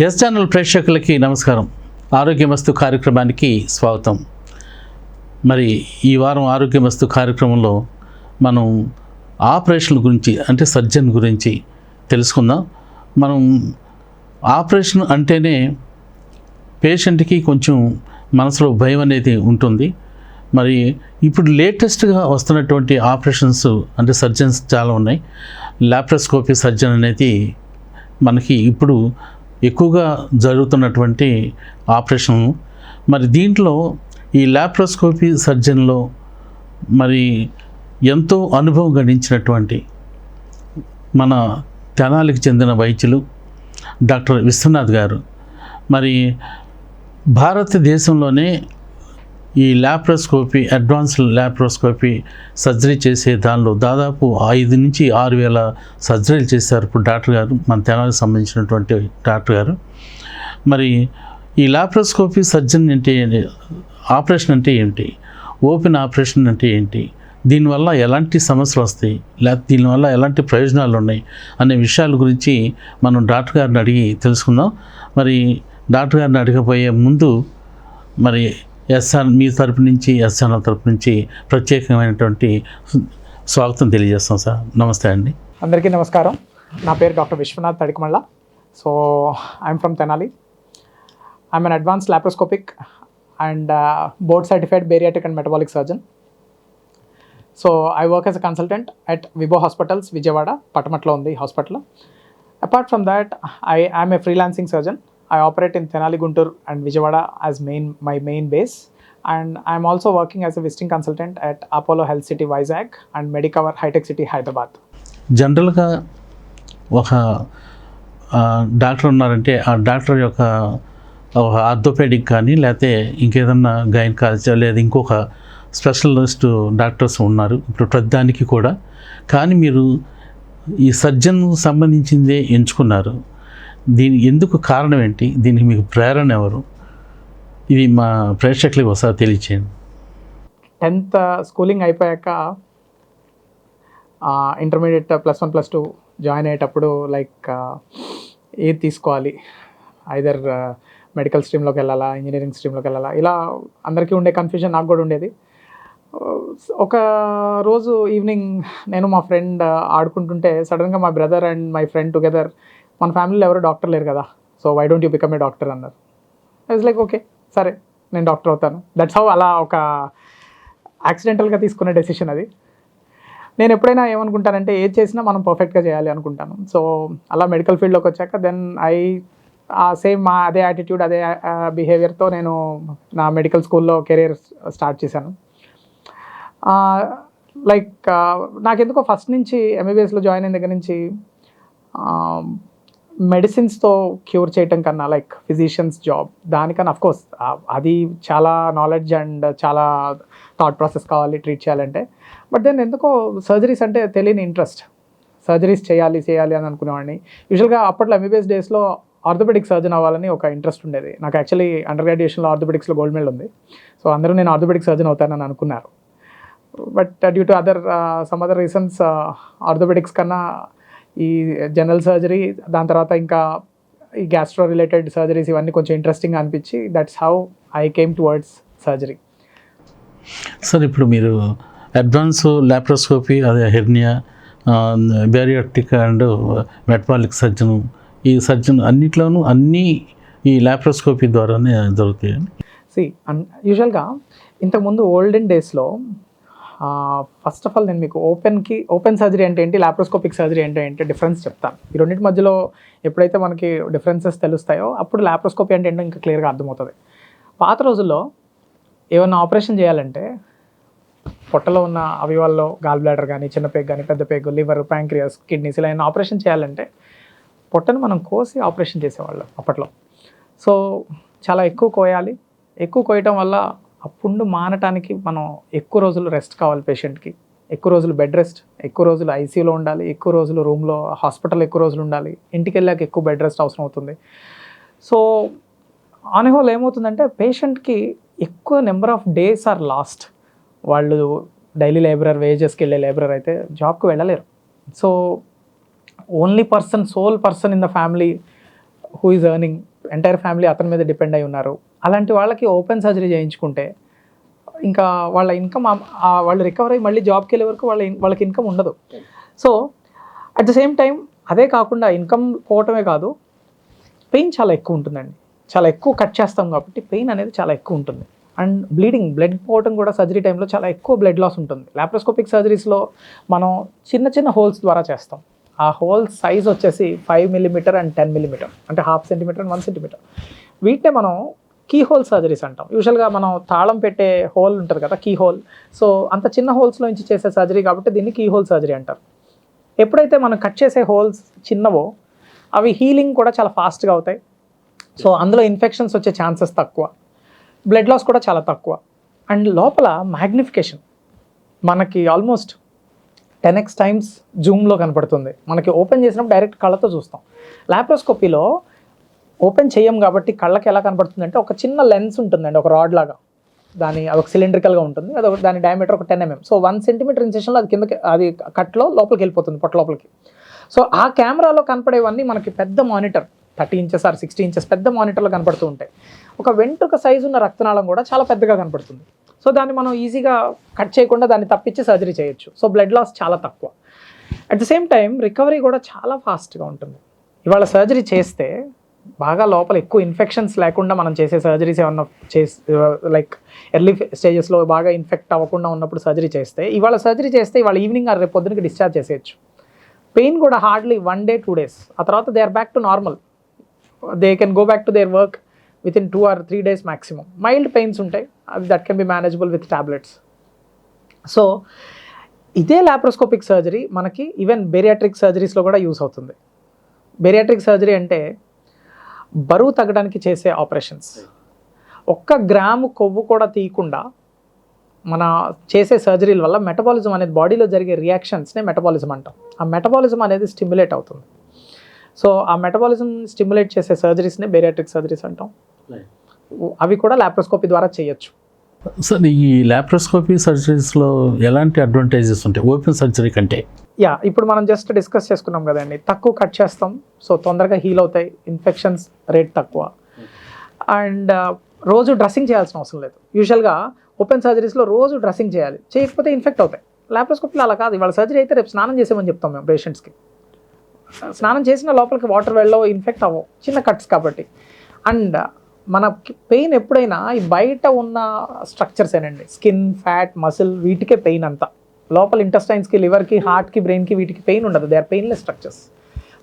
S channel ప్రేక్షకులకి నమస్కారం. ఆరోగ్యమస్తు కార్యక్రమానికి స్వాగతం. మరి ఈ వారం ఆరోగ్యమస్తు కార్యక్రమంలో మనం ఆపరేషన్ గురించి అంటే సర్జన్ గురించి తెలుసుకుందాం. మనం ఆపరేషన్ అంటేనే పేషెంట్కి కొంచెం మనసులో భయం అనేది ఉంటుంది. మరి ఇప్పుడు లేటెస్ట్గా వస్తున్నటువంటి ఆపరేషన్స్ అంటే సర్జన్స్ చాలా ఉన్నాయి. లాప్రోస్కోపీ సర్జన్ అనేది మనకి ఇప్పుడు ఎక్కువగా జరుగుతున్నటువంటి ఆపరేషన్ మరి దీంట్లో ఈ లాప్రోస్కోపీ సర్జన్లో మరి ఎంతో అనుభవం గడించినటువంటి మన తెనాలికి చెందిన వైద్యులు డాక్టర్ విశ్వనాథ్ గారు. మరి భారతదేశంలోనే ఈ ల్యాప్రోస్కోపీ అడ్వాన్స్ ల్యాప్రోస్కోపీ సర్జరీ చేసే దానిలో దాదాపు ఐదు నుంచి ఆరు వేల సర్జరీలు చేశారు ఇప్పుడు డాక్టర్ గారు మన తెలంగాణకు సంబంధించినటువంటి డాక్టర్ గారు. మరి ఈ ల్యాప్రోస్కోపీ సర్జన్ అంటే ఆపరేషన్ అంటే ఏంటి? ఓపెన్ ఆపరేషన్ అంటే ఏంటి? దీనివల్ల ఎలాంటి సమస్యలు వస్తాయి? లేకపోతే దీనివల్ల ఎలాంటి ప్రయోజనాలు ఉన్నాయి? అనే విషయాల గురించి మనం డాక్టర్ గారిని అడిగి తెలుసుకుందాం. మరి డాక్టర్ గారిని అడగబోయే ముందు మరి ఎస్ఆర్ మీ తరపు నుంచి ఎస్ఆర్ తరపు నుంచి ప్రత్యేకమైనటువంటి స్వాగతం తెలియజేస్తాం సార్. నమస్తే అండి. అందరికీ నమస్కారం. నా పేరు doctor Viswanath Tadikamalla. So I'm from Tenali. I'm an advance laparoscopic and board certified bariatric and metabolic surgeon so I work as a consultant at Vibo hospitals Vijayawada పటమట్లో ఉంది hospital apart from that I I'm a freelancing surgeon I operate in Tenali Guntur and Vijayawada as main my main base and I'm also working as a visiting consultant at Apollo Health City Vizag and Medicover hitech city Hyderabad జనరల్గా ఒక doctor ఉన్నారంటే ఆ doctor యొక్క ఒక orthopaedic కానీ లేకపోతే ఇంకేదన్నా gynaecology లేదా ఇంకొక స్పెషలిస్ట్ డాక్టర్స్ ఉన్నారు. ఇప్పుడు ప్రతిదానికి కూడా. కానీ మీరు ఈ సర్జన్ సంబంధించిందే ఎంచుకున్నారు. దీని ఎందుకు కారణం ఏంటి? దీనికి మీకు ప్రేరణ ఎవరు? ఇది మా ప్రేక్షకులకు ఒకసారి తెలియచేయండి. టెన్త్ స్కూలింగ్ అయిపోయాక intermediate plus one plus two join అయ్యేటప్పుడు లైక్ ఏది తీసుకోవాలి? ఐదర్ మెడికల్ స్ట్రీమ్లోకి వెళ్ళాలా? ఇంజనీరింగ్ స్ట్రీమ్లోకి వెళ్ళాలా? ఇలా అందరికీ ఉండే కన్ఫ్యూజన్ నాకు కూడా ఉండేది. ఒక రోజు ఈవినింగ్ నేను మా ఫ్రెండ్ ఆడుకుంటుంటే సడన్గా మా brother and my friend together మన ఫ్యామిలీలో ఎవరు డాక్టర్ లేరు కదా. So why don't you become a doctor అన్నారు. ఇట్స్ లైక్ ఓకే సరే నేను డాక్టర్ అవుతాను. దట్స్ హౌ అలా ఒక యాక్సిడెంటల్గా తీసుకునే డెసిషన్ అది. నేను ఎప్పుడైనా ఏమనుకుంటానంటే ఏది చేసినా మనం పర్ఫెక్ట్గా చేయాలి అనుకుంటాను. సో అలా మెడికల్ ఫీల్డ్లోకి వచ్చాక దెన్ ఐ ఆ సేమ్ మా అదే యాటిట్యూడ్ అదే బిహేవియర్తో నేను నా మెడికల్ స్కూల్లో కెరీర్ స్టార్ట్ చేశాను. లైక్ నాకెందుకో ఫస్ట్ నుంచి ఎంబీబీఎస్లో జాయిన్ అయిన దగ్గర నుంచి మెడిసిన్స్తో క్యూర్ చేయటం కన్నా లైక్ ఫిజిషియన్స్ జాబ్ దానికన్నా అఫ్కోర్స్ అది చాలా నాలెడ్జ్ అండ్ చాలా థాట్ ప్రాసెస్ కావాలి ట్రీట్ చేయాలంటే. బట్ దెన్ ఎందుకో సర్జరీస్ అంటే తెలియని ఇంట్రెస్ట్ సర్జరీస్ చేయాలి చేయాలి అని అనుకునేవాడిని. యూజువల్గా అప్పట్లో ఎంబీబీఎస్ డేస్లో ఆర్థోపెడిక్ సర్జన్ అవ్వాలని ఒక ఇంట్రెస్ట్ ఉండేది. నాకు యాక్చువల్లీ అండర్ గ్రాడ్యుయేషన్లో ఆర్థోపెడిక్స్లో గోల్డ్ మెడల్ ఉంది. సో అందరూ నేను ఆర్థోపెడిక్ సర్జన్ అవుతానని అనుకున్నారు. But due to other some other reasons orthopaedics కన్నా ఈ జనరల్ సర్జరీ దాని తర్వాత ఇంకా ఈ గ్యాస్ట్రో రిలేటెడ్ సర్జరీస్ ఇవన్నీ కొంచెం ఇంట్రెస్టింగ్ అనిపించి that's how I came towards surgery sir ఇప్పుడు మీరు అడ్వాన్స్ ల్యాప్రోస్కోపీ అదే hernia bariatric and metabolic surgeon ఈ సర్జన్ అన్నిట్లోనూ అన్నీ ఈ ల్యాప్రోస్కోపీ ద్వారానే దొరుకుతాయండి. సి అన్ యూజువల్గా ఇంతకుముందు ఓల్డెన్ డేస్లో ఫస్ట్ ఆఫ్ ఆల్ నేను మీకు ఓపెన్కి ఓపెన్ సర్జరీ అంటే ఏంటి లాప్రోస్కోపిక్ సర్జరీ అంటే ఏంటి డిఫరెన్స్ చెప్తాను. ఈ రెండింటి మధ్యలో ఎప్పుడైతే మనకి డిఫరెన్సెస్ తెలుస్తాయో అప్పుడు లాప్రోస్కోపీ అంటే ఏంటో ఇంకా క్లియర్గా అర్థమవుతుంది. పాత రోజుల్లో ఏమన్నా ఆపరేషన్ చేయాలంటే పొట్టలో ఉన్న అవయవాల్లో గాల్ బ్లాడర్ కానీ చిన్న పేగ్ కానీ పెద్ద పేగ్ లివర్ ప్యాంక్రియాస్ కిడ్నీస్ ఇలా ఏమైనా ఆపరేషన్ చేయాలంటే పొట్టను మనం కోసి ఆపరేషన్ చేసేవాళ్ళం అప్పట్లో. సో చాలా ఎక్కువ కోయాలి. ఎక్కువ కోయటం వల్ల అప్పుడు మానటానికి మనం ఎక్కువ రోజులు రెస్ట్ కావాలి పేషెంట్కి. ఎక్కువ రోజులు బెడ్ రెస్ట్ ఎక్కువ రోజులు ఐసీయూలో ఉండాలి ఎక్కువ రోజులు రూమ్లో హాస్పిటల్ ఎక్కువ రోజులు ఉండాలి ఇంటికి వెళ్ళాక ఎక్కువ బెడ్ రెస్ట్ అవసరం అవుతుంది. సో ఆన్ హోల్ ఏమవుతుందంటే పేషెంట్కి ఎక్కువ number of days are lost. వాళ్ళు డైలీ లేబరర్ వేజెస్కి వెళ్ళే లేబరర్ అయితే జాబ్కి వెళ్ళలేరు. So only person sole person in the family who is earning entire family అతని మీద డిపెండ్ అయి ఉన్నారు. అలాంటి వాళ్ళకి ఓపెన్ సర్జరీ చేయించుకుంటే ఇంకా వాళ్ళ ఇన్కమ్ వాళ్ళు రికవర్ అయ్యి మళ్ళీ జాబ్కి వెళ్ళే వరకు వాళ్ళ వాళ్ళకి ఇన్కమ్ ఉండదు. So at the same time అదే కాకుండా ఇన్కమ్ పోవటమే కాదు పెయిన్ చాలా ఎక్కువ ఉంటుందండి. చాలా ఎక్కువ కట్ చేస్తాం కాబట్టి పెయిన్ అనేది చాలా ఎక్కువ ఉంటుంది. అండ్ బ్లీడింగ్ బ్లడ్ పోవటం కూడా సర్జరీ టైంలో చాలా ఎక్కువ బ్లడ్ లాస్ ఉంటుంది. లాప్రోస్కోపిక్ సర్జరీస్లో మనం చిన్న చిన్న హోల్స్ ద్వారా చేస్తాం. ఆ హోల్ సైజ్ వచ్చేసి five millimetre and ten millimetre అంటే half centimetre and one centimetre. వీటినే మనం కీ హోల్ సర్జరీస్ అంటాం. యూజువల్గా మనం తాళం పెట్టే హోల్ ఉంటుంది కదా కీ హోల్. సో అంత చిన్న హోల్స్లో నుంచి చేసే సర్జరీ కాబట్టి దీన్ని కీ హోల్ సర్జరీ అంటారు. ఎప్పుడైతే మనం కట్ చేసే హోల్స్ చిన్నవో అవి హీలింగ్ కూడా చాలా ఫాస్ట్గా అవుతాయి. సో అందులో ఇన్ఫెక్షన్స్ వచ్చే ఛాన్సెస్ తక్కువ. బ్లడ్ లాస్ కూడా చాలా తక్కువ. అండ్ లోపల మ్యాగ్నిఫికేషన్. మనకి ఆల్మోస్ట్ టెన్ ఎక్స్ టైమ్స్ జూమ్లో కనపడుతుంది. మనకి ఓపెన్ చేసినప్పుడు డైరెక్ట్ కళ్ళతో చూస్తాం. లాప్రోస్కోపీలో ఓపెన్ చేయం కాబట్టి కళ్ళకి ఎలా కనపడుతుంది అంటే ఒక చిన్న లెన్స్ ఉంటుందండి ఒక రాడ్ లాగా. దాని అది ఒక సిలిండ్రికల్గా ఉంటుంది. అది ఒక దాని డయామీటర్ ఒక ten mm so one centimetre ఇన్సెషన్లో అది కిందకి అది కట్లో లోపలికి వెళ్ళిపోతుంది పొట్ట లోపలికి. సో ఆ కెమెరాలో కనపడేవన్నీ మనకి పెద్ద monitor thirty inches or sixty inches పెద్ద మానిటర్లో కనపడుతూ ఉంటాయి. ఒక వెంట్రుక సైజు ఉన్న రక్తనాళం కూడా చాలా పెద్దగా కనపడుతుంది. సో దాన్ని మనం ఈజీగా కట్ చేయకుండా దాన్ని తప్పించి సర్జరీ చేయొచ్చు. సో బ్లడ్ లాస్ చాలా తక్కువ. At the same time recovery కూడా చాలా ఫాస్ట్గా ఉంటుంది. ఇవాళ సర్జరీ చేస్తే బాగా లోపల ఎక్కువ ఇన్ఫెక్షన్స్ లేకుండా మనం చేసే సర్జరీస్ ఏమన్నా చేసి లైక్ ఎర్లీ స్టేజెస్లో బాగా ఇన్ఫెక్ట్ అవ్వకుండా ఉన్నప్పుడు సర్జరీ చేస్తే ఇవాళ సర్జరీ చేస్తే ఇవాళ ఈవినింగ్ ఆ రేపు పొద్దునకి డిశ్చార్జ్ చేసేయచ్చు. పెయిన్ కూడా hardly one day two days. ఆ తర్వాత they are back to normal. They can go back to their work. Within two or three days maximum mild pains ఉంటాయి. అవి that can be manageable with tablets so ఇదే laparoscopic surgery మనకి even bariatric సర్జరీస్లో కూడా use అవుతుంది. Bariatric surgery అంటే బరువు తగ్గడానికి చేసే ఆపరేషన్స్ ఒక్క గ్రాము కొవ్వు కూడా తీయకుండా మన చేసే సర్జరీల వల్ల మెటబాలిజం అనేది బాడీలో జరిగే రియాక్షన్స్నే మెటబాలిజం అంటాం. ఆ మెటబాలిజం అనేది స్టిమ్యులేట్ అవుతుంది. సో ఆ మెటబాలిజం స్టిమ్యులేట్ చేసే సర్జరీస్నే బేరియాట్రిక్ సర్జరీస్ అంటాం. అవి కూడా లాప్రోస్కోపీ ద్వారా చేయొచ్చు. సార్ ఈ లాప్రోస్కోపీ సర్జరీస్లో ఎలాంటి అడ్వాంటేజెస్ ఉంటాయి? ఓపెన్ సర్జరీ కంటే. యా ఇప్పుడు మనం జస్ట్ డిస్కస్ చేసుకున్నాం కదండి. తక్కువ కట్ చేస్తాం సో తొందరగా హీల్ అవుతాయి ఇన్ఫెక్షన్స్ రేట్ తక్కువ. అండ్ రోజు డ్రెస్సింగ్ చేయాల్సిన అవసరం లేదు. యూజువల్గా ఓపెన్ సర్జరీస్లో రోజు డ్రెస్సింగ్ చేయాలి. చేయకపోతే ఇన్ఫెక్ట్ అవుతాయి. లాప్రోస్కోపీలో అలా కాదు. ఇవాళ సర్జరీ అయితే రేపు స్నానం చేసేమని చెప్తాం మేము పేషెంట్స్కి స్నానం చేసిన లోపలికి వాటర్ వెళ్ళవు ఇన్ఫెక్ట్ అవ్వవు. చిన్న కట్స్ కాబట్టి. అండ్ మన పెయిన్ ఎప్పుడైనా ఈ బయట ఉన్న స్ట్రక్చర్స్ ఏనండి స్కిన్ ఫ్యాట్ మసిల్ వీటికే పెయిన్ అంతా. లోపల ఇంటెస్టైన్స్కి లివర్కి హార్ట్కి బ్రెయిన్కి వీటికి పెయిన్ ఉండదు. They are painless structures.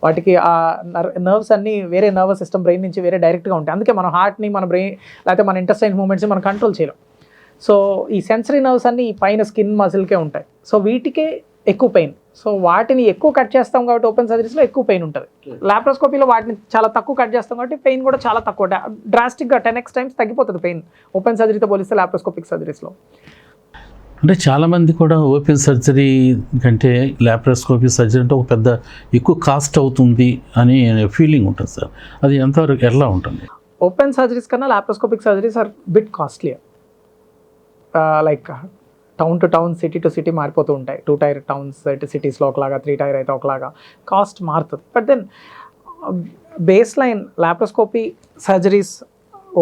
వాటికి ఆ నర్వ్స్ అన్నీ వేరే నర్వస్ సిస్టమ్ బ్రెయిన్ నుంచి వేరే డైరెక్ట్గా ఉంటాయి. అందుకే మన హార్ట్ని మన బ్రెయిన్ లేకపోతే మన ఇంటెస్టైన్స్ మూమెంట్స్ని మనం కంట్రోల్ చేయలేం. సో ఈ సెన్సరీ నర్వ్స్ అన్నీ పైన స్కిన్ మసిల్కే ఉంటాయి. సో వీటికే ఎక్కువ పెయిన్. సో వాటిని ఎక్కువ కట్ చేస్తాం కాబట్టి ఓపెన్ సర్జరీస్లో ఎక్కువ పెయిన్ ఉంటుంది. లాప్రోస్కోపీలో వాటిని చాలా తక్కువ కట్ చేస్తాం కాబట్టి పెయిన్ కూడా చాలా తక్కువ. డ్రాస్టిక్గా టెన్ ఎక్స్ టైమ్స్ తగ్గిపోతుంది పెయిన్ ఓపెన్ సర్జరీతో పోలిస్తే లాప్రోస్కోపిక్ సర్జరీస్లో అంటే చాలామంది కూడా ఓపెన్ సర్జరీ కంటే లాప్రోస్కోపీ సర్జరీ అంటే ఒక పెద్ద ఎక్కువ కాస్ట్ అవుతుంది అని ఫీలింగ్ ఉంటుంది సార్. అది ఎంతవరకు ఎలా ఉంటుంది? ఓపెన్ సర్జరీస్ కన్నా laparoscopic surgeries are bit costlier like town to town city to city మారిపోతూ ఉంటాయి. టూ టైర్ టౌన్స్ సిటీస్లో ఒకలాగా త్రీ టైర్ అయితే ఒకలాగా. కాస్ట్ మారుతుంది. But then baseline laparoscopy surgeries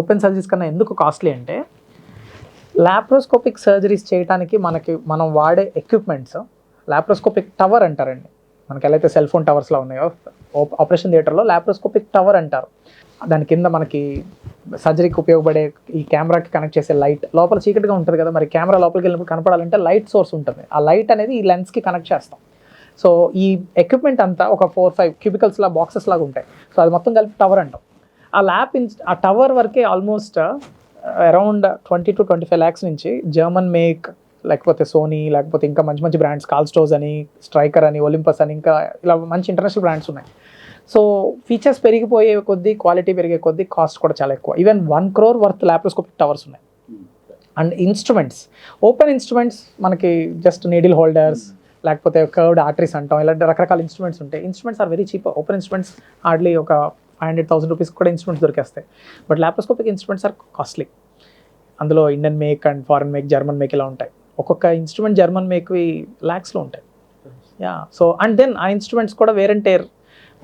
open surgeries కన్నా ఎందుకు కాస్ట్లీ అంటే లాప్రోస్కోపిక్ సర్జరీస్ చేయడానికి మనకి మనం వాడే ఎక్విప్మెంట్స్ లాప్రోస్కోపిక్ టవర్ అంటారండి. మనకి ఎలా అయితే సెల్ ఫోన్ టవర్స్లో ఉన్నాయో ఆపరేషన్ థియేటర్లో లాప్రోస్కోపిక్ టవర్ అంటారు. దాని కింద మనకి సర్జరీకి ఉపయోగపడే ఈ కెమెరాకి కనెక్ట్ చేసే లైట్ లోపల చీకటిగా ఉంటుంది కదా మరి కెమెరా లోపలికి వెళ్ళినప్పుడు కనపడాలంటే లైట్ సోర్స్ ఉంటుంది. ఆ లైట్ అనేది ఈ లెన్స్కి కనెక్ట్ చేస్తాం. సో ఈ ఎక్విప్మెంట్ అంతా ఒక ఫోర్ ఫైవ్ క్యూబికల్స్ లా బాక్సెస్ లాగా ఉంటాయి. సో అది మొత్తం కలిపి టవర్ అంటాం. ఆ ల్యాప్ ఇన్ ఆ టవర్ వరకే almost around twenty to twenty five lakhs నుంచి జర్మన్ మేక్ లేకపోతే సోనీ లేకపోతే ఇంకా మంచి మంచి బ్రాండ్స్ కాల్స్టోస్ అని స్ట్రైకర్ అని ఒలింపస్ అని ఇంకా ఇలా మంచి ఇంటర్నేషనల్ బ్రాండ్స్ ఉన్నాయి. సో ఫీచర్స్ పెరిగిపోయే కొద్దీ క్వాలిటీ పెరిగే కొద్దీ కాస్ట్ కూడా చాలా ఎక్కువ. Even one crore worth laparoscopic towers ఉన్నాయి. అండ్ ఇన్స్ట్రుమెంట్స్ ఓపెన్ ఇన్స్ట్రుమెంట్స్ మనకి జస్ట్ నీడిల్ హోల్డర్స్ లేకపోతే కర్వ్డ్ ఆర్టరీస్ అంటాం ఇలాంటి రకరకాల ఇన్స్ట్రుమెంట్స్ ఉంటాయి. Instruments are very cheap open instruments hardly ఒక ఫైవ్ హండ్రెడ్ థౌసండ్ రూపీస్ కూడా instruments దొరికేస్తాయి. But laparoscopic instruments are costly అందులో Indian make and foreign make German make ఇలా ఉంటాయి. ఒక్కొక్క ఇన్స్ట్రుమెంట్ జర్మన్ మేక్వి ల్యాక్స్లో ఉంటాయి. యా సో అండ్ దెన్ ఆ ఇన్స్ట్రుమెంట్స్ కూడా wear and tear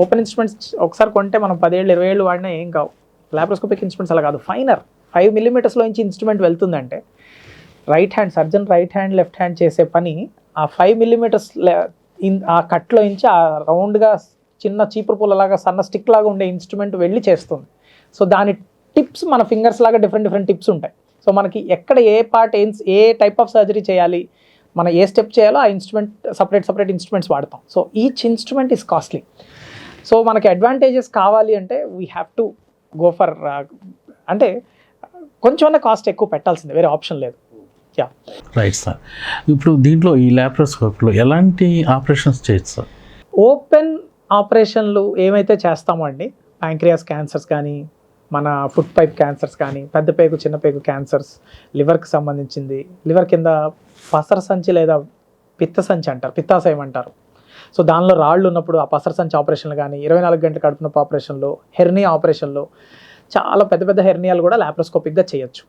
open instruments ఒకసారి కొంటే మనం పదేళ్ళు ఇరవై ఏళ్ళు వాడినా ఏం కావు. లాప్రోస్కోపిక్ ఇన్స్ట్రుమెంట్స్ అలా కాదు. ఫైనర్ ఫైవ్ మిల్లీమీటర్స్లో నుంచి instrument వెళ్తుందంటే right hand surgeon right hand left hand చేసే పని ఆ ఫైవ్ మిల్లీమీటర్స్ ఆ కట్లో నుంచి ఆ రౌండ్గా చిన్న చీపురు పుల్లలాగా సన్న స్టిక్ లాగా ఉండే ఇన్స్ట్రుమెంట్ వెళ్ళి చేస్తుంది. సో దాని టిప్స్ మన ఫింగర్స్ లాగా డిఫరెంట్ డిఫరెంట్ టిప్స్ ఉంటాయి. సో మనకి ఎక్కడ ఏ పార్ట్ ఏం ఏ టైప్ ఆఫ్ సర్జరీ చేయాలి మనం ఏ స్టెప్ చేయాలో ఆ ఇన్స్ట్రుమెంట్ సపరేట్ సపరేట్ ఇన్స్ట్రుమెంట్స్ వాడతాం. So each instrument is costly so మనకి అడ్వాంటేజెస్ కావాలి అంటే we have to go for అంటే కొంచెం కాస్ట్ ఎక్కువ పెట్టాల్సిందే వేరే ఆప్షన్ లేదు. యా రైట్ సార్ ఇప్పుడు దీంట్లో ఈ ల్యాప్రోస్కోప్లో ఎలాంటి ఆపరేషన్స్ చేయొచ్చు సార్ ఓపెన్ ఆపరేషన్లు ఏమైతే చేస్తామో అండి ప్యాంక్రియాస్ క్యాన్సర్స్ కానీ మన ఫుడ్ పైప్ క్యాన్సర్స్ కానీ పెద్ద పేగు చిన్న పేగు క్యాన్సర్స్ లివర్కి సంబంధించింది లివర్ కింద పసర సంచి లేదా పిత్త సంచి అంటారు పిత్తాశయం అంటారు. సో దానిలో రాళ్ళు ఉన్నప్పుడు ఆ పసర సంచి ఆపరేషన్లు కానీ ఇరవై నాలుగు గంటల కడుపు నొప్పి ఆపరేషన్లు హెర్నియా ఆపరేషన్లు చాలా పెద్ద పెద్ద హెర్నియాలు కూడా లాప్రోస్కోపిక్గా చేయొచ్చు.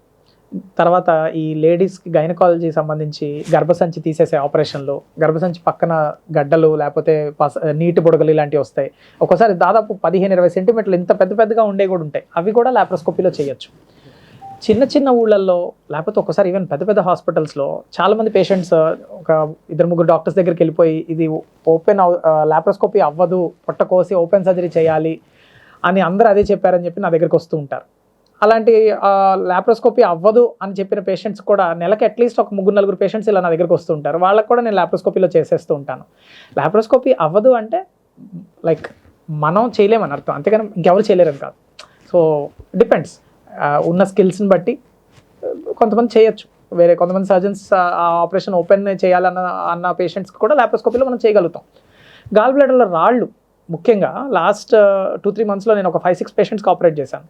తర్వాత ఈ లేడీస్కి గైనకాలజీ సంబంధించి గర్భసంచి తీసేసే ఆపరేషన్లు గర్భసంచి పక్కన గడ్డలు లేకపోతే పస నీటి బుడగలు ఇలాంటివి వస్తాయి. ఒక్కోసారి దాదాపు పదిహేను ఇరవై సెంటీమీటర్లు ఇంత పెద్ద పెద్దగా ఉండే కూడా ఉంటాయి. అవి కూడా లాప్రోస్కోపీలో చేయొచ్చు. చిన్న చిన్న ఊళ్ళల్లో లేకపోతే ఒకసారి ఈవెన్ పెద్ద పెద్ద హాస్పిటల్స్లో చాలామంది పేషెంట్స్ ఒక ఇద్దరు ముగ్గురు డాక్టర్స్ దగ్గరికి వెళ్ళిపోయి ఇది ఓపెన్ లాప్రోస్కోపీ అవ్వదు పొట్ట కోసి ఓపెన్ సర్జరీ చేయాలి అని అందరూ అదే చెప్పారని చెప్పి నా దగ్గరికి వస్తూ ఉంటారు. అలాంటి లాప్రోస్కోపీ అవ్వదు అని చెప్పిన పేషెంట్స్ కూడా నెలకి అట్లీస్ట్ ఒక ముగ్గురు నలుగురు పేషెంట్స్ ఇలా నా దగ్గరికి వస్తూ ఉంటారు. వాళ్ళకి కూడా నేను లాప్రోస్కోపీలో చేసేస్తూ ఉంటాను. లాప్రోస్కోపీ అవ్వదు అంటే లైక్ మనం చేయలేమని అర్థం. అంతేగాని ఇంకెవరు చేయలేరని కాదు. సో డిపెండ్స్ ఉన్న స్కిల్స్ని బట్టి కొంతమంది చేయొచ్చు. వేరే కొంతమంది సర్జన్స్ ఆ ఆపరేషన్ ఓపెన్ చేయాలన్న అన్న పేషెంట్స్కి కూడా లాప్రోస్కోపీలో మనం చేయగలుగుతాం. గాల్ బ్లాడర్లో రాళ్ళు ముఖ్యంగా లాస్ట్ టూ త్రీ మంత్స్లో నేను ఒక ఫైవ్ సిక్స్ పేషెంట్స్కి ఆపరేట్ చేశాను.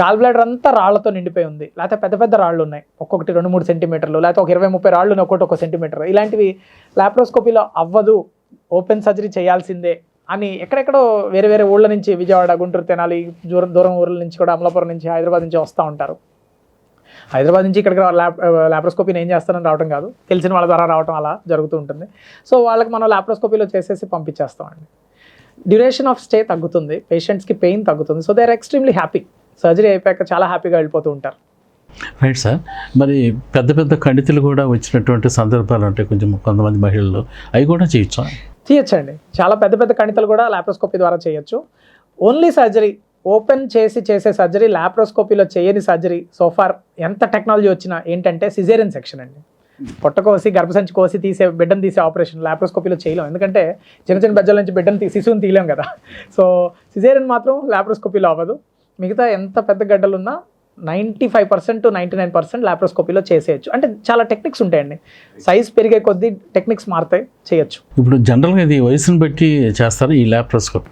గాల్ బ్లాడర్ అంతా రాళ్ళతో నిండిపోయి ఉంది. లేకపోతే పెద్ద పెద్ద రాళ్ళు ఉన్నాయి. ఒక్కొక్కటి రెండు మూడు సెంటీమీటర్లు లేకపోతే ఒక ఇరవై ముప్పై రాళ్ళు ఒకటి ఒక సెంటీమీటర్. ఇలాంటివి లాప్రోస్కోపీలో అవ్వదు. ఓపెన్ సర్జరీ చేయాల్సిందే. అని ఎక్కడెక్కడో వేరే వేరే ఊళ్ళ నుంచి విజయవాడ గుంటూరు తెనాలి దూరం దూరం ఊర్ల నుంచి కూడా అమలాపురం నుంచి హైదరాబాద్ నుంచి వస్తూ ఉంటారు. హైదరాబాద్ నుంచి ఇక్కడికి ల్యాబ్ ల్యాప్రోస్కోపీని ఏం చేస్తానని రావడం కాదు. తెలిసిన వాళ్ళ ద్వారా రావడం అలా జరుగుతూ ఉంటుంది. సో వాళ్ళకి మనం ల్యాప్రోస్కోపీలో చేసేసి పంపించేస్తామండి డ్యూరేషన్ ఆఫ్ స్టే తగ్గుతుంది. పేషెంట్స్కి పెయిన్ తగ్గుతుంది. So they are extremely happy. Surgery అయిపోయాక చాలా హ్యాపీగా వెళ్ళిపోతూ ఉంటారు. Right sir. మరి పెద్ద పెద్ద ఖండితులు కూడా వచ్చినటువంటి సందర్భాలు ఉంటాయి కొంచెం కొంతమంది మహిళలు అవి కూడా చేయొచ్చు? తీయచ్చండి. చాలా పెద్ద పెద్ద కణితలు కూడా లాప్రోస్కోపీ ద్వారా చేయొచ్చు. ఓన్లీ సర్జరీ ఓపెన్ చేసి చేసే సర్జరీ లాప్రోస్కోపీలో చేయని సర్జరీ సోఫార్ ఎంత టెక్నాలజీ వచ్చినా ఏంటంటే సిజేరియన్ సెక్షన్ అండి. పొట్ట కోసి గర్భసంచి కోసి తీసే బిడ్డను తీసే ఆపరేషన్ లాప్రోస్కోపీలో చేయలేం. ఎందుకంటే చిన్న చిన్న బెజ్జల నుంచి బిడ్డను తీ శిశువుని తీయలేం కదా. సో సిజేరియన్ మాత్రం లాప్రోస్కోపీలో అవ్వదు. మిగతా ఎంత పెద్ద గడ్డలున్నా ninety five percent ninety nine percent లాప్రోస్కోపీలో చేసేయచ్చు. అంటే చాలా టెక్నిక్స్ ఉంటాయండి. సైజ్ పెరిగే కొద్దీ టెక్నిక్స్ మారుతాయి చేయొచ్చు. ఇప్పుడు జనరల్గా ఇది వయసును బట్టి చేస్తారు ఈ ల్యాప్రోస్కోప్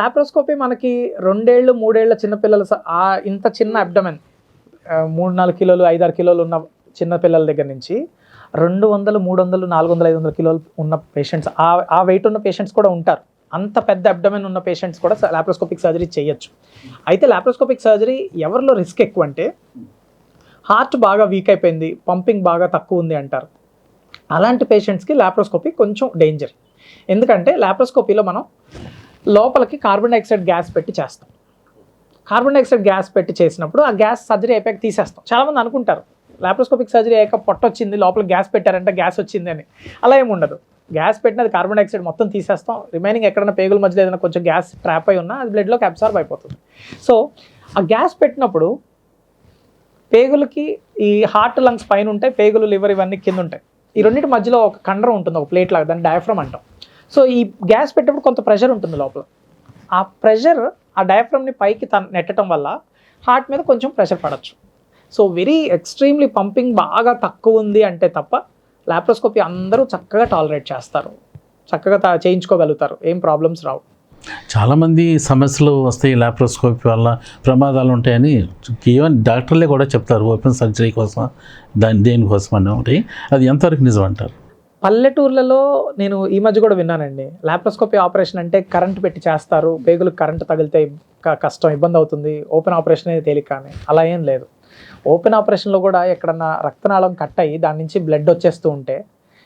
లాప్రోస్కోపీ మనకి రెండేళ్ళు మూడేళ్ళ చిన్నపిల్లల ఇంత చిన్న అబ్డమెన్ మూడు నాలుగు కిలోలు ఐదారు కిలోలు ఉన్న చిన్న పిల్లల దగ్గర నుంచి రెండు వందలు మూడు వందలు నాలుగు వందలు ఐదు వందల కిలోలు ఉన్న పేషెంట్స్ ఆ ఆ వెయిట్ ఉన్న పేషెంట్స్ కూడా ఉంటారు. అంత పెద్ద అబ్డమెన్ ఉన్న పేషెంట్స్ కూడా లాప్రోస్కోపిక్ సర్జరీ చేయొచ్చు. అయితే లాప్రోస్కోపిక్ సర్జరీ ఎవరిలో రిస్క్ ఎక్కువ అంటే హార్ట్ బాగా వీక్ అయిపోయింది పంపింగ్ బాగా తక్కువ ఉంది అంటారు. అలాంటి పేషెంట్స్కి లాప్రోస్కోపీ కొంచెం డేంజర్ ఎందుకంటే లాప్రోస్కోపీలో మనం లోపలికి కార్బన్ డైఆక్సైడ్ గ్యాస్ పెట్టి చేస్తాం. కార్బన్ డైఆక్సైడ్ గ్యాస్ పెట్టి చేసినప్పుడు ఆ గ్యాస్ సర్జరీ అయిపోయాక తీసేస్తాం. చాలామంది అనుకుంటారు లాప్రోస్కోపిక్ సర్జరీ అయ్యాక పొట్ట వచ్చింది లోపల గ్యాస్ పెట్టారంటే గ్యాస్ వచ్చింది అని. అలా ఏమి ఉండదు. గ్యాస్ పెట్టినది కార్బన్ డైఆక్సైడ్ మొత్తం తీసేస్తాం. రిమైనింగ్ ఎక్కడైనా పేగుల మధ్యలో ఏదైనా కొంచెం గ్యాస్ ట్రాప్ అయి ఉన్నా అది బ్లడ్లోకి అబ్సార్బ్ అయిపోతుంది. సో ఆ గ్యాస్ పెట్టినప్పుడు పేగులకి ఈ హార్ట్ లంగ్స్ పైన ఉంటాయి పేగులు లివర్ ఇవన్నీ కింద ఉంటాయి. ఈ రెండింటి మధ్యలో ఒక కండరం ఉంటుంది ఒక ప్లేట్ లాగా దాన్ని డయాఫ్రమ్ అంటాం. సో ఈ గ్యాస్ పెట్టినప్పుడు కొంత ప్రెషర్ ఉంటుంది లోపల. ఆ ప్రెషర్ ఆ డయాఫ్రమ్ని పైకి తన నెట్టడం వల్ల హార్ట్ మీద కొంచెం ప్రెషర్ పడవచ్చు సో వెరీ ఎక్స్ట్రీమ్లీ పంపింగ్ బాగా తక్కువ ఉంది అంటే తప్ప లాప్రోస్కోపీ అందరూ చక్కగా టాలరేట్ చేస్తారు. చక్కగా చేయించుకోగలుగుతారు. ఏం ప్రాబ్లమ్స్ రావు. చాలామంది సమస్యలు వస్తాయి ల్యాప్రోస్కోపీ వల్ల ప్రమాదాలు ఉంటాయని ఈవెన్ డాక్టర్లే కూడా చెప్తారు ఓపెన్ సర్జరీ కోసం దాని దేనికోసం అని ఒకటి. అది ఎంతవరకు నిజం అంటారు? పల్లెటూర్లలో నేను ఈ మధ్య కూడా విన్నానండి. లాప్రోస్కోపీ ఆపరేషన్ అంటే కరెంట్ పెట్టి చేస్తారు పేగులకు కరెంట్ తగిలితే కష్టం ఇబ్బంది అవుతుంది ఓపెన్ ఆపరేషన్ అనేది తేలిక అలా ఏం లేదు. ఓపెన్ ఆపరేషన్లో కూడా ఎక్కడన్నా రక్తనాళం కట్ అయ్యి దాని నుంచి బ్లడ్ వచ్చేస్తూ ఉంటే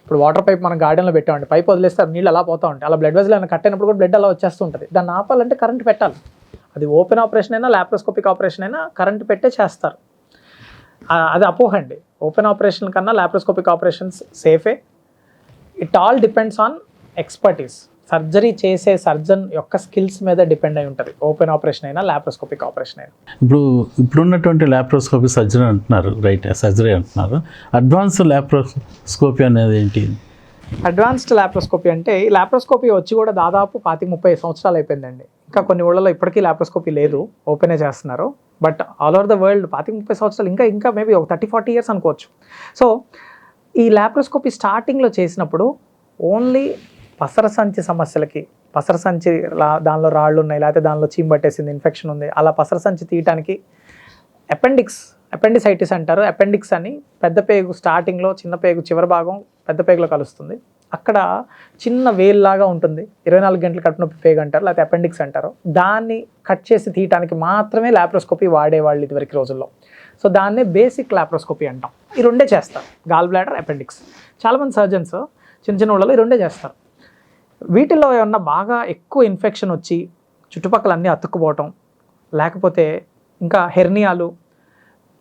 ఇప్పుడు వాటర్ పైప్ మనం గార్డెన్లో పెట్టామండి పైప్ వదిలేస్తారు నీళ్ళు అలా పోతూ ఉంటాయి. అలా బ్లడ్ వెజల్ అయినా కట్ అయినప్పుడు కూడా బ్లడ్ అలా వచ్చేస్తూ ఉంటుంది. దాన్ని ఆపాలంటే కరెంట్ పెట్టాలి. అది ఓపెన్ ఆపరేషన్ అయినా ల్యాప్రోస్కోపిక్ ఆపరేషన్ అయినా కరెంట్ పెట్టే చేస్తారు. అది అపోహ అండి. ఓపెన్ ఆపరేషన్ కన్నా laparoscopic operations సేఫే. It all depends on expertise. Surgery చేసే సర్జన్ యొక్క స్కిల్స్ మీద డిపెండ్ అయి ఉంటుంది. ఓపెన్ ఆపరేషన్ అయినా లాప్రోస్కోపిక్ ఆపరేషన్ అయినా. ఇప్పుడు ఇప్పుడున్నటువంటి ల్యాప్రోస్కోపీ సర్జరీ అంటున్నారు రైట్ సర్జరీ అంటున్నారు. అడ్వాన్స్ ల్యాప్రోస్కోపీ అనేది ఏంటి? అడ్వాన్స్డ్ లాప్రోస్కోపీ అంటే ఈ లాప్రోస్కోపీ వచ్చి కూడా దాదాపు పాతిక ముప్పై సంవత్సరాలు అయిపోయిందండి. ఇంకా కొన్ని ఊళ్ళలో ఇప్పటికీ లాప్రోస్కోపీ లేదు ఓపెనే చేస్తున్నారు. But all over the world పాతిక ముప్పై సంవత్సరాలు ఇంకా ఇంకా మేబీ ఒక థర్టీ ఫార్టీ ఇయర్స్ అనుకోవచ్చు. సో ఈ లాప్రోస్కోపీ స్టార్టింగ్లో చేసినప్పుడు ఓన్లీ పసర సంచి సమస్యలకి పసర సంచి దానిలో రాళ్ళు ఉన్నాయి లేకపోతే దానిలో చీమ్ పట్టేసింది ఇన్ఫెక్షన్ ఉంది అలా పసర సంచి తీయటానికి అపెండిక్స్ అపెండిసైటిస్ అంటారు. అపెండిక్స్ అని పెద్ద పేగు స్టార్టింగ్లో చిన్న పేగు చివరి భాగం పెద్ద పేగులో కలుస్తుంది. అక్కడ చిన్న వేల్లాగా ఉంటుంది. ఇరవై నాలుగు గంటలు కడుపు నొప్పి పేగు అంటారు లేకపోతే అపెండిక్స్ అంటారు. దాన్ని కట్ చేసి తీయటానికి మాత్రమే లాప్రోస్కోపీ వాడేవాళ్ళు ఇదివరకు రోజుల్లో. సో దాన్నే బేసిక్ లాప్రోస్కోపీ అంటాం. ఈ రెండే చేస్తారు. గాల్ బ్లాడర్ అపెండిక్స్ చాలామంది సర్జన్స్ చిన్న చిన్న ఊళ్ళలో ఈ రెండే చేస్తారు. వీటిలో ఏమన్నా బాగా ఎక్కువ ఇన్ఫెక్షన్ వచ్చి చుట్టుపక్కల అన్నీ అతుక్కుపోవటం లేకపోతే ఇంకా హెర్నియాలు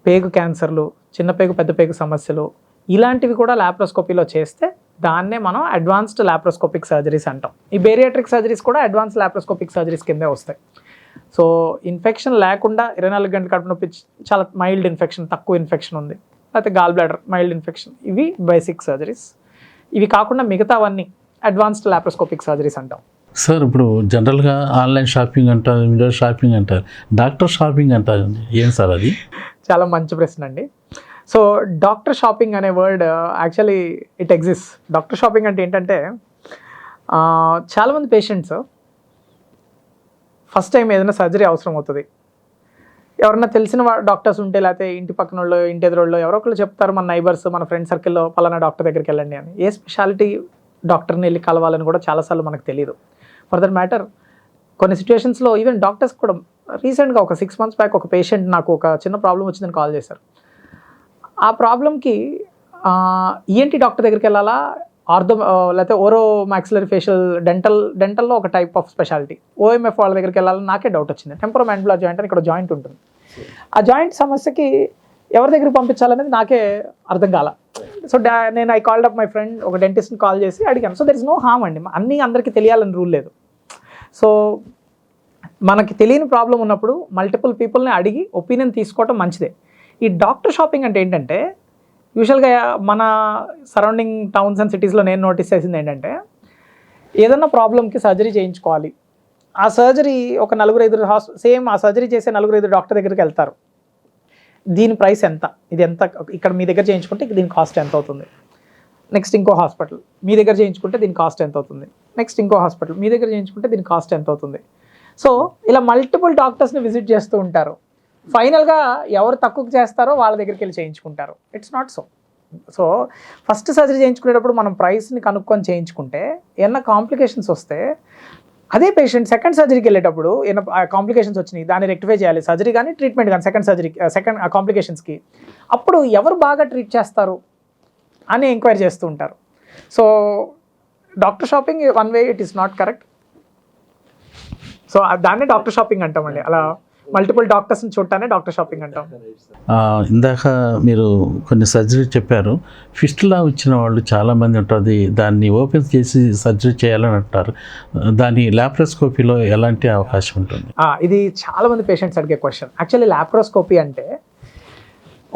పేగు క్యాన్సర్లు చిన్న పేగు పెద్ద పేగు సమస్యలు ఇలాంటివి కూడా ల్యాప్రోస్కోపీలో చేస్తే దాన్నే మనం అడ్వాన్స్డ్ ల్యాప్రోస్కోపిక్ సర్జరీస్ అంటాం. ఈ బేరియాట్రిక్ సర్జరీస్ కూడా అడ్వాన్స్ లాప్రోస్కోపిక్ సర్జరీస్ కిందే వస్తాయి. సో ఇన్ఫెక్షన్ లేకుండా ఇరవై నాలుగు గంటల కడుపు నొప్పి చాలా మైల్డ్ ఇన్ఫెక్షన్ తక్కువ ఇన్ఫెక్షన్ ఉంది. లేకపోతే గాల్ బ్లాడర్ మైల్డ్ ఇన్ఫెక్షన్ ఇవి బేసిక్ సర్జరీస్ ఇవి కాకుండా మిగతావన్నీ అడ్వాన్స్డ్ లాప్రోస్కోపిక్ సర్జరీస్ అంటాం. సార్ ఇప్పుడు జనరల్గా ఆన్లైన్ షాపింగ్ అంటారు విండో షాపింగ్ అంటారు డాక్టర్ షాపింగ్ అంటారు. ఏం సార్ అది? చాలా మంచి ప్రశ్న అండి. సో డాక్టర్ షాపింగ్ అనే word actually it exist doctor shopping అంటే ఏంటంటే చాలామంది పేషెంట్స్ ఫస్ట్ టైం ఏదైనా సర్జరీ అవసరం అవుతుంది. ఎవరన్నా తెలిసిన డాక్టర్స్ ఉంటే లేకపోతే ఇంటి పక్కన వాళ్ళు ఇంటి ఎదురోళ్ళు ఎవరో ఒకళ్ళు చెప్తారు మన నైబర్స్ మన ఫ్రెండ్ సర్కిల్లో పలానా డాక్టర్ దగ్గరికి వెళ్ళండి అని. ఏ స్పెషాలిటీ డాక్టర్ని వెళ్ళి కలవాలని కూడా చాలాసార్లు మనకు తెలియదు ఫర్ దట్ మ్యాటర్ కొన్ని సిచ్యువేషన్స్లో ఈవెన్ డాక్టర్స్ కూడా రీసెంట్గా ఒక సిక్స్ మంత్స్ బ్యాక్ ఒక పేషెంట్ నాకు ఒక చిన్న ప్రాబ్లం వచ్చిందని కాల్ చేశారు. ఆ ప్రాబ్లంకి ఈఎన్టీ డాక్టర్ దగ్గరికి వెళ్ళాలా? ఆర్థో లేకపోతే ఓరో మ్యాక్సిలరీ ఫేషియల్ డెంటల్ డెంటల్లో ఒక టైప్ ఆఫ్ స్పెషాలిటీ ఓఎంఎఫ్ వాళ్ళ దగ్గరికి వెళ్ళాలని నాకే డౌట్ వచ్చింది. టెంపరో మ్యాండ్లా జాయింట్ అని ఇక్కడ జాయింట్ ఉంటుంది. ఆ జాయింట్ సమస్యకి ఎవరి దగ్గరికి పంపించాలనేది నాకే అర్థం కాల. సో నేను I called up my friend ఒక డెంటిస్ట్ని కాల్ చేసి అడిగాను. So there is no harm అండి. అన్నీ అందరికీ తెలియాలని రూల్ లేదు. సో మనకి తెలియని ప్రాబ్లం ఉన్నప్పుడు మల్టిపుల్ పీపుల్ని అడిగి ఒపీనియన్ తీసుకోవటం మంచిదే. ఈ డాక్టర్ షాపింగ్ అంటే ఏంటంటే యూజువల్గా మన సరౌండింగ్ టౌన్స్ అండ్ సిటీస్లో నేను నోటీస్ చేసింది ఏంటంటే ఏదన్నా ప్రాబ్లంకి సర్జరీ చేయించుకోవాలి. ఆ సర్జరీ ఒక నలుగురు ఐదుగురు హాస్ సేమ్ ఆ సర్జరీ చేసే నలుగురు ఐదు డాక్టర్ దగ్గరికి వెళ్తారు. దీని ప్రైస్ ఎంత? ఇది ఎంత? ఇక్కడ మీ దగ్గర చేయించుకుంటే దీని కాస్ట్ ఎంత అవుతుంది? నెక్స్ట్ ఇంకో హాస్పిటల్. మీ దగ్గర చేయించుకుంటే దీని కాస్ట్ ఎంత అవుతుంది? నెక్స్ట్ ఇంకో హాస్పిటల్. మీ దగ్గర చేయించుకుంటే దీని కాస్ట్ ఎంత అవుతుంది? సో ఇలా మల్టిపుల్ డాక్టర్స్ని విజిట్ చేస్తూ ఉంటారు. ఫైనల్గా ఎవరు తక్కువ చేస్తారో వాళ్ళ దగ్గరికి వెళ్ళి చేయించుకుంటారు. It's not so so first surgery చేయించుకునేటప్పుడు మనం ప్రైస్ని కనుక్కొని చేయించుకుంటే ఏమన్నా కాంప్లికేషన్స్ వస్తే అదే పేషెంట్ సెకండ్ సర్జరీకి వెళ్ళేటప్పుడు ఏమైనా కాంప్లికేషన్స్ వచ్చినాయి దాన్ని రెక్టిఫై చేయాలి సర్జరీ కానీ ట్రీట్మెంట్ కానీ సెకండ్ సర్జరీ సెకండ్ కాంప్లికేషన్స్కి అప్పుడు ఎవరు బాగా ట్రీట్ చేస్తారు అని ఎంక్వైరీ చేస్తూ ఉంటారు. So doctor shopping one way it is not correct so దాన్నే డాక్టర్ షాపింగ్ అంటామండి అలా మల్టిపుల్ డాక్టర్స్ని చూడటానే డాక్టర్ షాపింగ్ అంటాం. ఇందాక మీరు కొన్ని సర్జరీ చెప్పారు. ఫిస్టులా వచ్చిన వాళ్ళు చాలామంది ఉంటుంది దాన్ని ఓపెన్ చేసి సర్జరీ చేయాలని అంటారు. దాని ల్యాప్రోస్కోపీలో ఎలాంటి అవకాశం ఉంటుంది? ఇది చాలా మంది పేషెంట్స్ అడిగే క్వశ్చన్ యాక్చువల్లీ లాప్రోస్కోపీ అంటే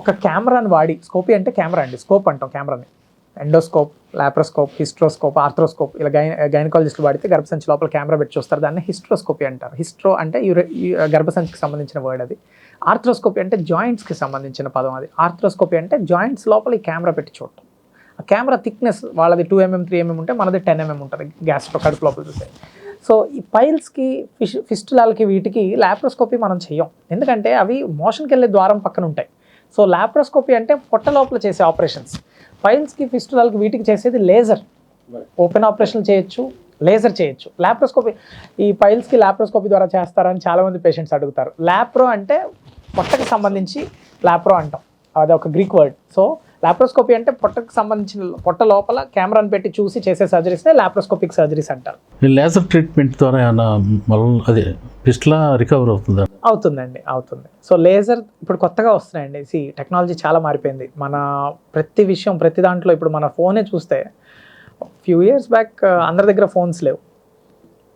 ఒక కెమెరాని వాడి స్కోపీ అంటే కెమెరా అండి స్కోప్ అంటాం కెమెరాని ఎండోస్కోప్ లాప్రోస్కోప్ హిస్ట్రోస్కోప్ ఆర్థ్రోస్కోప్ ఇలా గై గైనకాలజిస్టులు వాడితే గర్భసంచి లోపల కెమెరా పెట్టి చూస్తారు. దాన్ని హిస్ట్రోస్కోపీ అంటారు. హిస్ట్రో అంటే గర్భసంచికి సంబంధించిన వర్డ్ అది. ఆర్థ్రోస్కోపీ అంటే జాయింట్స్కి సంబంధించిన పదం అది. ఆర్థ్రోస్కోపీ అంటే జాయింట్స్ లోపల ఈ కెమెరా పెట్టి చూడటం. ఆ కెమెరా థిక్నెస్ వాళ్ళది టూ ఎంఎం త్రీ ఎంఎం ఉంటే మనది టెన్ ఎంఎం ఉంటుంది గ్యాస్ట్రో కడుపు లోపల చూస్తే. సో ఈ పైల్స్కి ఫిష్ ఫిస్టులాలకి వీటికి లాప్రోస్కోపీ మనం చెయ్యం. ఎందుకంటే అవి మోషన్కి వెళ్ళే ద్వారం పక్కన ఉంటాయి. సో లాప్రోస్కోపీ అంటే పొట్ట లోపల చేసే ఆపరేషన్స్. పైల్స్కి ఫిస్టులాలకి వీటికి చేసేది లేజర్. ఓపెన్ ఆపరేషన్ చేయొచ్చు లేజర్ చేయొచ్చు. లాప్రోస్కోపీ ఈ పైల్స్కి లాప్రోస్కోపీ ద్వారా చేస్తారని చాలామంది పేషెంట్స్ అడుగుతారు. లాప్రో అంటే పొట్టకి సంబంధించి లాప్రో అంటాం. అది ఒక గ్రీక్ వర్డ్. సో లాప్రోస్కోపీ అంటే పొట్టకు సంబంధించిన పొట్ట లోపల కెమెరాని పెట్టి చూసి చేసే సర్జరీస్నే లాప్రోస్కోపిక్ సర్జరీస్ అంటారు. లేజర్ ట్రీట్మెంట్ ద్వారా ఏమైనా అదే పిస్ట్లా రికవర్ అవుతుందా? అవుతుందండి అవుతుంది. సో లేజర్ ఇప్పుడు కొత్తగా వస్తున్నాయండి. సి టెక్నాలజీ చాలా మారిపోయింది. మన ప్రతి విషయం ప్రతి దాంట్లో ఇప్పుడు మన ఫోనే చూస్తే ఫ్యూ ఇయర్స్ బ్యాక్ అందరి దగ్గర ఫోన్స్ లేవు.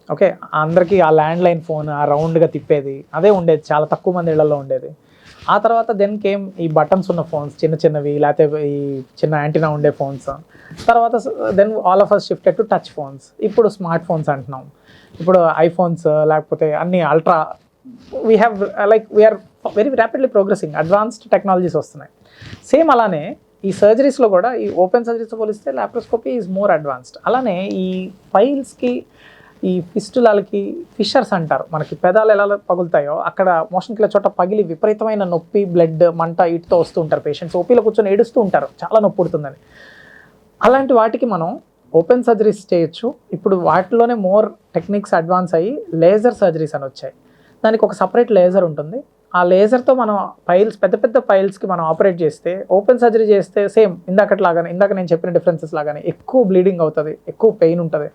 ఓకే అందరికీ ఆ ల్యాండ్ లైన్ ఫోన్ ఆ రౌండ్గా తిప్పేది అదే ఉండేది. చాలా తక్కువ మంది ఇళ్ళలో ఉండేది. ఆ తర్వాత దెన్ కేమ్ ఈ బటన్స్ ఉన్న ఫోన్స్ చిన్న చిన్నవి లేకపోతే ఈ చిన్న యాంటీనా ఉండే ఫోన్స్ తర్వాత then all of us shifted to touch phones ఇప్పుడు స్మార్ట్ ఫోన్స్ అంటున్నాం. ఇప్పుడు ఐఫోన్స్ లేకపోతే అన్ని ultra we have like we are very rapidly progressing advanced technologies వస్తున్నాయి. సేమ్ అలానే ఈ సర్జరీస్లో కూడా ఈ ఓపెన్ సర్జరీస్తో పోలిస్తే లాప్రోస్కోపీ ఈజ్ మోర్ అడ్వాన్స్డ్ అలానే ఈ ఫైల్స్కి ఈ ఫిస్టులకి ఫిషర్స్ అంటారు. మనకి పెదాలు ఎలా పగులుతాయో అక్కడ మోషన్ కిలో చోట పగిలి విపరీతమైన నొప్పి బ్లడ్ మంట వీటితో వస్తూ ఉంటారు పేషెంట్స్ ఓపీలో కూర్చొని ఏడుస్తూ ఉంటారు. చాలా నొప్పి పుడుతుందని. అలాంటి వాటికి మనం ఓపెన్ సర్జరీస్ చేయొచ్చు. ఇప్పుడు వాటిలోనే మోర్ టెక్నిక్స్ అడ్వాన్స్ అయ్యి లేజర్ సర్జరీస్ అని వచ్చాయి. దానికి ఒక సపరేట్ లేజర్ ఉంటుంది. ఆ లేజర్తో మనం పైల్స్ పెద్ద పెద్ద పైల్స్కి మనం ఆపరేట్ చేస్తే ఓపెన్ సర్జరీ చేస్తే సేమ్ ఇందాకట్లాగానే ఇందాక నేను చెప్పిన డిఫరెన్సెస్ లాగానే ఎక్కువ బ్లీడింగ్ అవుతుంది ఎక్కువ పెయిన్ ఉంటుంది.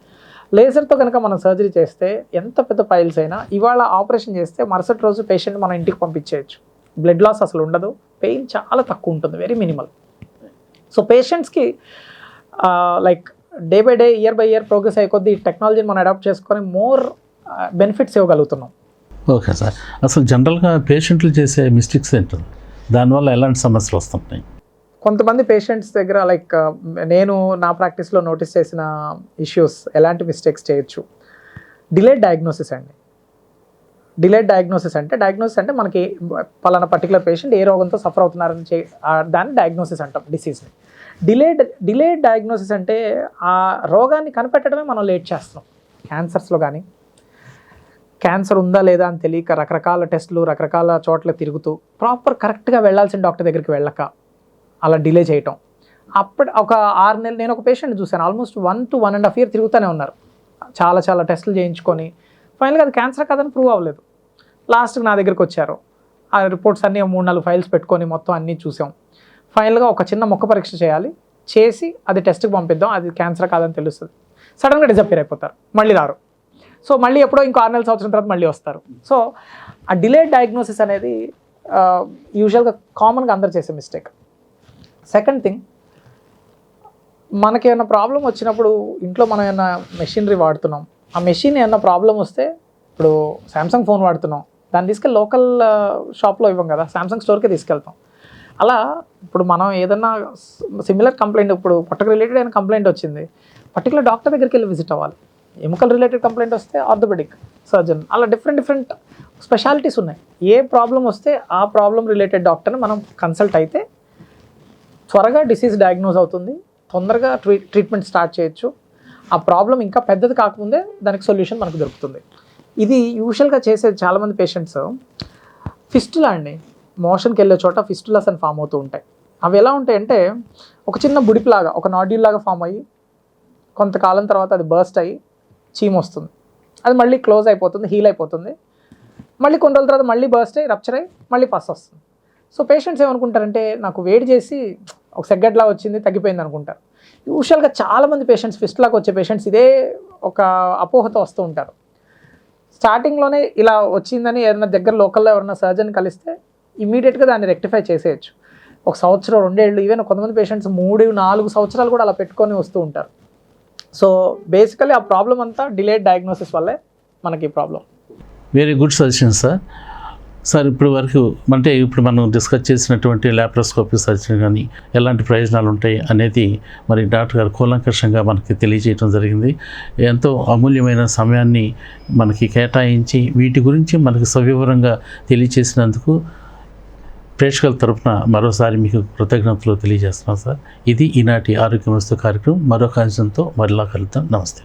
లేజర్తో కనుక మనం సర్జరీ చేస్తే ఎంత పెద్ద పైల్స్ అయినా ఇవాళ ఆపరేషన్ చేస్తే మరుసటి రోజు పేషెంట్ మన ఇంటికి పంపించేయచ్చు. బ్లడ్ లాస్ అసలు ఉండదు. పెయిన్ చాలా తక్కువ ఉంటుంది. వెరీ మినిమల్ సో పేషెంట్స్కి like day by day year by year progress అయ్యే కొద్దీ టెక్నాలజీని మనం అడాప్ట్ చేసుకొని మోర్ బెనిఫిట్స్ ఇవ్వగలుగుతున్నాం. Okay sir. అసలు జనరల్గా పేషెంట్లు చేసే మిస్టేక్స్ ఏంటి? దానివల్ల ఎలాంటి సమస్యలు వస్తుంటాయి? కొంతమంది పేషెంట్స్ దగ్గర లైక్ నేను నా ప్రాక్టీస్లో నోటీస్ చేసిన ఇష్యూస్ ఎలాంటి మిస్టేక్స్ చేయొచ్చు? డిలేడ్ డయాగ్నోసిస్ అండి. డిలేడ్ డయాగ్నోసిస్ అంటే డయాగ్నోసిస్ అంటే మనకి పలానా పర్టికులర్ పేషెంట్ ఏ రోగంతో సఫర్ అవుతున్నారని చే దాన్ని డయాగ్నోసిస్ అంటాం డిసీజ్ని డిలేడ్ డిలేడ్ డయాగ్నోసిస్ అంటే ఆ రోగాన్ని కనిపెట్టడమే మనం లేట్ చేస్తున్నాం. క్యాన్సర్స్లో కానీ క్యాన్సర్ ఉందా లేదా అని తెలియక రకరకాల టెస్టులు రకరకాల చోట్ల తిరుగుతూ ప్రాపర్ కరెక్ట్గా వెళ్ళాల్సిన డాక్టర్ దగ్గరికి వెళ్ళక అలా డిలే చేయటం. అప్పుడు ఒక ఆరు నెలలు నేను ఒక పేషెంట్ చూశాను. Almost one to one and half year తిరుగుతూనే ఉన్నారు. చాలా చాలా టెస్టులు చేయించుకొని. ఫైనల్గా అది క్యాన్సర్ కాదని ప్రూవ్ అవ్వలేదు. లాస్ట్కి నా దగ్గరికి వచ్చారు. ఆ రిపోర్ట్స్ అన్నీ మూడు నాలుగు ఫైల్స్ పెట్టుకొని మొత్తం అన్నీ చూసాం. ఫైనల్గా ఒక చిన్న మొక్క పరీక్ష చేయాలి. చేసి అది టెస్ట్కి పంపిద్దాం. అది క్యాన్సర్ కాదని తెలుస్తుంది. సడన్గా డిజపేర్ అయిపోతారు. మళ్ళీ రారు. సో మళ్ళీ ఎప్పుడో ఇంకో ఆరు నెలల సంవత్సరం తర్వాత మళ్ళీ వస్తారు. సో ఆ డిలేడ్ డయాగ్నోసిస్ అనేది యూజువల్గా కామన్గా అందరు చేసే మిస్టేక్ సెకండ్ థింగ్ మనకి ఏమైనా ప్రాబ్లం వచ్చినప్పుడు ఇంట్లో మనం ఏమైనా మెషినరీ వాడుతున్నాం. ఆ మెషిన్ ఏమైనా ప్రాబ్లం వస్తే ఇప్పుడు శాంసంగ్ ఫోన్ వాడుతున్నాం. దాన్ని తీసుకెళ్ళి లోకల్ షాప్లో ఇవ్వం కదా. శాంసంగ్ స్టోర్కే తీసుకెళ్తాం. అలా ఇప్పుడు మనం ఏదన్నా సిమిలర్ కంప్లైంట్ ఇప్పుడు పొట్టకు రిలేటెడ్ అయిన కంప్లైంట్ వచ్చింది. పర్టికులర్ డాక్టర్ దగ్గరికి వెళ్ళి విజిట్ అవ్వాలి. ఎముకల్ రిలేటెడ్ కంప్లైంట్ వస్తే ఆర్థోపెడిక్ సర్జన్ అలా డిఫరెంట్ డిఫరెంట్ స్పెషాలిటీస్ ఉన్నాయి. ఏ ప్రాబ్లం వస్తే ఆ ప్రాబ్లం రిలేటెడ్ డాక్టర్ని మనం కన్సల్ట్ అయితే త్వరగా డిసీజ్ డయాగ్నోజ్ అవుతుంది తొందరగా ట్రీ ట్రీట్మెంట్ స్టార్ట్ చేయొచ్చు. ఆ ప్రాబ్లం ఇంకా పెద్దది కాకముందే దానికి సొల్యూషన్ మనకు దొరుకుతుంది. ఇది యూజువల్గా చేసేది చాలామంది పేషెంట్స్ ఫిస్టులా అండి. మోషన్కి వెళ్ళే చోట ఫిస్టులాస్ అని ఫామ్ అవుతూ ఉంటాయి. అవి ఎలా ఉంటాయంటే ఒక చిన్న బుడిపిలాగా ఒక నాడ్యూల్ లాగా ఫామ్ అయ్యి కొంతకాలం తర్వాత అది బర్స్ట్ అయ్యి చీమ్ వస్తుంది. అది మళ్ళీ క్లోజ్ అయిపోతుంది హీల్ అయిపోతుంది. మళ్ళీ కొన్ని రోజుల తర్వాత మళ్ళీ బర్స్ట్ అయ్యి రప్చర్ అయ్యి మళ్ళీ పస్ వస్తుంది. సో పేషెంట్స్ ఏమనుకుంటారంటే నాకు వేడి చేసి ఒక సెగ్గట్లా వచ్చింది తగ్గిపోయింది అనుకుంటారు. యూజువల్గా చాలామంది పేషెంట్స్ ఫిస్ట్లాగా వచ్చే పేషెంట్స్ ఇదే ఒక అపోహతో వస్తూ ఉంటారు. స్టార్టింగ్లోనే ఇలా వచ్చిందని ఏదైనా దగ్గర లోకల్లో ఎవరైనా సర్జన్ కలిస్తే ఇమీడియట్గా దాన్ని రెక్టిఫై చేసేయచ్చు. ఒక సంవత్సరం రెండేళ్ళు ఈవెన్ కొంతమంది పేషెంట్స్ మూడు నాలుగు సంవత్సరాలు కూడా అలా పెట్టుకొని వస్తూ ఉంటారు. సో బేసికలీ ఆ ప్రాబ్లం అంతా డిలేడ్ డయాగ్నోసిస్ వల్లే మనకి ఈ problem very good suggestion sir sir ఇప్పుడు వరకు అంటే ఇప్పుడు మనం డిస్కస్ చేసినటువంటి ల్యాప్రోస్కోపీ సర్జరీ కానీ ఎలాంటి ప్రయోజనాలు ఉంటాయి అనేది మరి డాక్టర్ గారు కూలంకషంగా మనకి తెలియజేయడం జరిగింది. ఎంతో అమూల్యమైన సమయాన్ని మనకి కేటాయించి వీటి గురించి మనకి సవివరంగా తెలియచేసినందుకు ప్రేక్షకుల తరఫున మరోసారి మీకు కృతజ్ఞతలు తెలియజేస్తున్నాం సార్. ఇది ఈనాటి ఆరోగ్యమస్తు కార్యక్రమం. మరొక అంశంతో మరలా కలుద్దాం. నమస్తే.